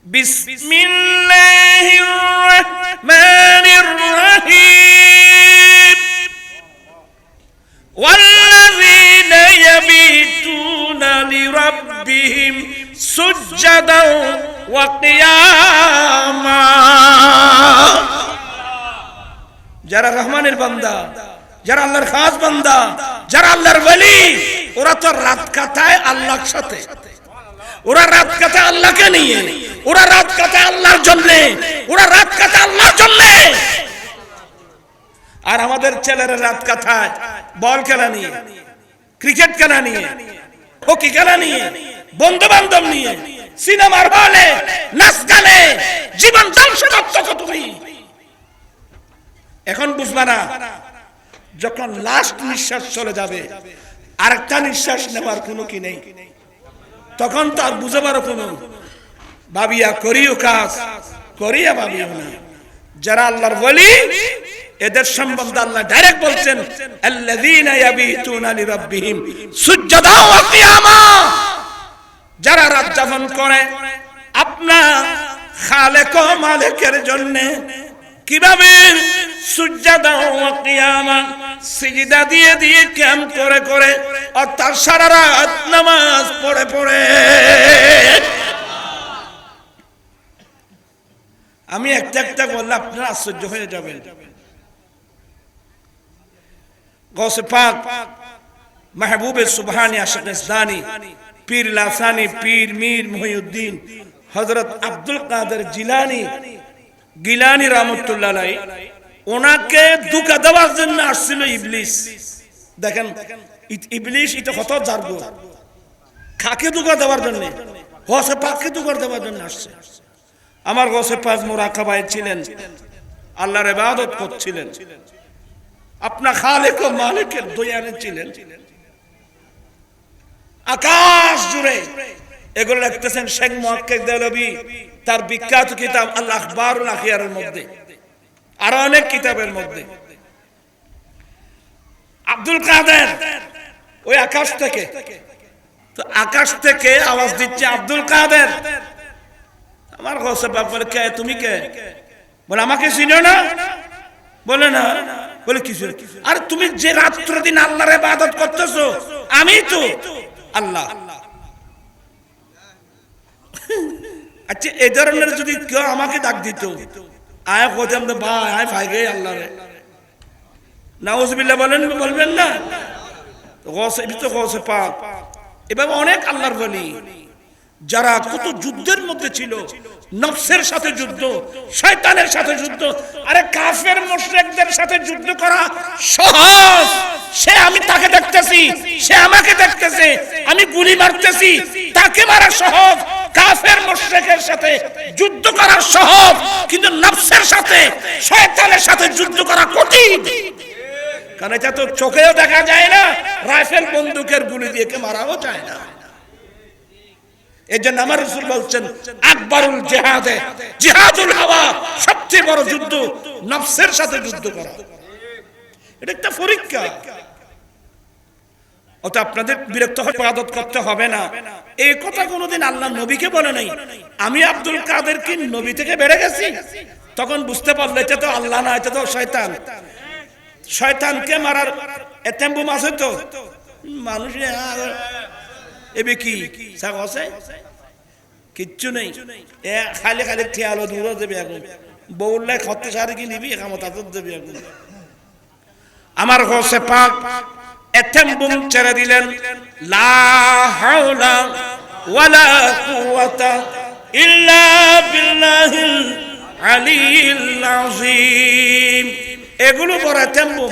بسم الله الرحمن الرحيم والذين يبيتون لربهم سجدا وقياما যারা রহমানের বান্দা যারা আল্লাহর খাস বান্দা যারা আল্লাহর ওলি ওরা তো রাত কাটায় আল্লাহর সাথে ওরা রাত কাটায় আল্লাহকে নিয়ে ওরা রাত কাটায় আল্লাহর জন্য। ওরা রাত কাটায় আল্লাহর জন্য। আর আমাদের ছেলেরা রাত কাটায় বল খেলা নিয়ে, ক্রিকেট খেলা নিয়ে, হকি খেলা নিয়ে বন্ধু বান্ধব নিয়ে, সিনেমার হলে, নাচ গানে, জীবন ধ্বংস করছ তুমি এখন বুঝবা না, যখন লাস্ট নিঃশ্বাস চলে যাবে, আরেকটা নিঃশ্বাস নেবার কোনো কি নেই। তখন তো আর বুঝাবারও কোনো। ভাবিয়া করিও কাজ। করিয়া ভাবিও না যারা আল্লাহর বলি এদের সম্বন্ধে আল্লাহ ডাইরেক্ট বলছেন, আল্লাযীনা ইয়াবিতুনা লিরাব্বিহিম সুজদা ওয়া কিয়ামা। যারা রাত যাপন করে, আপনা খালেক ও মালিকের জন্য কীভাবে সুজাদা ওয়া কিয়ামা, সিজদা দিয়ে দিয়ে ক্যাম করে করে, অর্থাৎ সারা রাত নামাজ পড়ে পড়ে আমি একটা একটা বললে আপনারা আশ্চর্য হয়ে যাবেন। গৌসে পাক, মাহবুবে সুবহানি আশাক পীর লাসানি, পীর মীর মহিউদ্দিন, হযরত আব্দুল কাদের জিলানি, গিলানি রহমতুল্লাহ ওনাকে দুকা দেওয়ার জন্য আসছিল ইবলিস। দেখেন ইবলিস এটা কত জারবো খাকে দুকা দেওয়ার জন্য? হসে পাককে দুকা দেওয়ার জন্য আসছে। আমার গসে পাক মোরাকাবায় ছিলেন। আল্লাহর ইবাদত করছিলেন। আপনার খালেক ও মালিকের দয়ানে ছিলেন। আকাশ জুড়ে এগুলো লিখতেছেন শেখ মুহাক্কিক দেলবি তার বিখ্যাত কিতাব আল্লাহ আখবারুল আখিয়ারের মধ্যে, আরও অনেক কিতাবের মধ্যে। আব্দুল কাদের, ওই আকাশ থেকে। তো আকাশ থেকে আওয়াজ দিচ্ছে আব্দুল কাদের। আমার হোসে বাপ কে, তুমি কে? বলে, আমাকে চিনো না। বলে না। বলে কিছু আর তুমি যে রাত্র দিন আল্লাহর ইবাদত করতেছো, আমি তো আল্লাহ। আচ্ছা এই ধরনের যদি কেউ আমাকে ডাক দিত, আয় কোথাম তো, ভাই, আয় ভাই গে আল্লাহ রে। নাউজবিল্লাহ বলেন, বলবেন না? তো গসে পাক এভাবে অনেক আল্লাহর বলি। যারা কত যুদ্ধের মধ্যে ছিল, নফসের সাথে যুদ্ধ, শয়তানের সাথে যুদ্ধ, আরে কাফের মুশরিকদের সাথে যুদ্ধ করা সহজ। সে আমি তাকে দেখতেছি, সে আমাকে দেখতেছে, আমি গুলি মারতেছি, তাকে মারা সহজ। কাফের মুশরিকের সাথে যুদ্ধ করা সহজ, কিন্তু নফসের সাথে, শয়তানের সাথে যুদ্ধ করা কঠিন। কারণ এটা তো চোখেও দেখা যায় না, রাইফেল বন্দুকের গুলি দিয়ে কে মারাও যায় না। আমার বলছেন জিহাদুল হাওয়া, সবচেয়ে বড় যুদ্ধ, নফসের সাথে যুদ্ধ করা। এটা একটা পরীক্ষা। অত আপনাদের বিরক্ত হয়ে করতে হবে না। এই কথা কোনোদিন আল্লাহ নবীকে বলে নাই। আমি আব্দুল কাদের কি নবী থেকে বেড়ে গেছি। তখন বুঝতে পারল এটা তো আল্লাহ না, এটা তো শয়তান। শয়তানকে মারার এতেম্বু মাছ তো মানুষ এবে কি? সাক আছে? কিচ্ছু নেই। এ খালি খালি খেয়ালো দূর দেবে এখন। বউল্লাই খত্তে সারি কি নিবি? একামত আদর দেবে এখন। আমার হোসে পাক। এতেম্বুম ছেড়ে দিলেন। লা হাওলা ওয়ালা কুওয়াতা ইল্লা বিল্লাহিল আলিয়্যিল আযীম। এগুলো বড় এতেম্বুম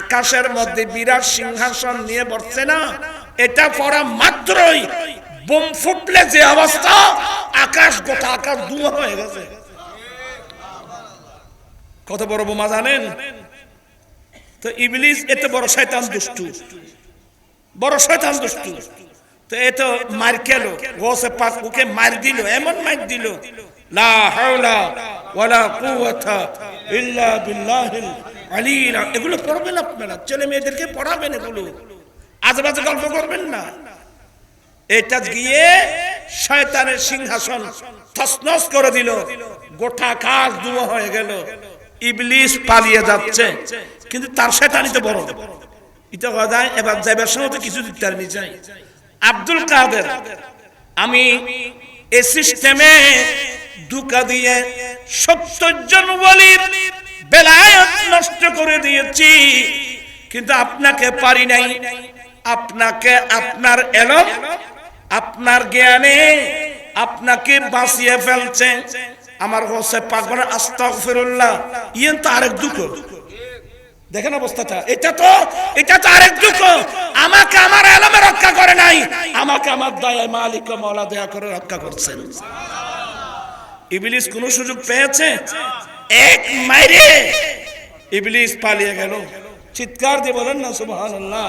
আকাশের মধ্যে বিরাট সিংহাসন নিয়ে বসছে না। এটা পড়া মাত্রই বোম ফুটলে যে অবস্থা, আকাশ গোটা আকাশ ধুয়া হয়ে গেছে। কত বড় বোমা জানেন? তো ইবলিস এত বড় শয়তান দুষ্টু। বড় শয়তান দুষ্টু। তো এ তো মার খেলো গোসে পাক ওকে মার দিল, এমন মার দিল। লা হাওলা ওয়ালা কুওয়াতা ইল্লা বিল্লাহিল আলিল এগুলো পড়বেন আপনারা। ছেলে মেয়েদেরকে পড়াবেন এগুলো। আজেবাজে গল্প করবেন না। এটা গিয়ে শয়তানের সিংহাসন তসনস করে দিল। গোটা কাজ দুয়া হয়ে গেল। ইবলিস পালিয়ে যাচ্ছে। কিন্তু তার শয়তানি তো বড়। এটা যায় এবার যাইবার সময় তো কিছু দিতে পারেনি যাই। আব্দুল কাদের, আমি এ সিস্টেমে দুকা দিয়ে সত্তর জন বলির নষ্ট করে দিয়েছি, কিন্তু আপনাকে পারি নাই। আপনাকে আপনার এলম, আপনার জ্ঞানে আপনাকে বাঁচিয়ে ফেলছে। আমার হোসে পাগল, আস্তাগফিরুল্লাহ। ইয়েন তো আরেক দুঃখ। দেখেন অবস্থাটা। এটা তো এটা তো আরেক দুঃখ। আমাকে আমার এলমে রক্ষা করে নাই। আমাকে আমার দয়া মালিক মৌলা দয়া করে রক্ষা করছেন। ইবলিস কোন সুযোগ পেয়েছে? এক মাইরে ইবলিস পালিয়ে গেল। চিৎকার দিয়ে বলেন না সুবহানাল্লাহ।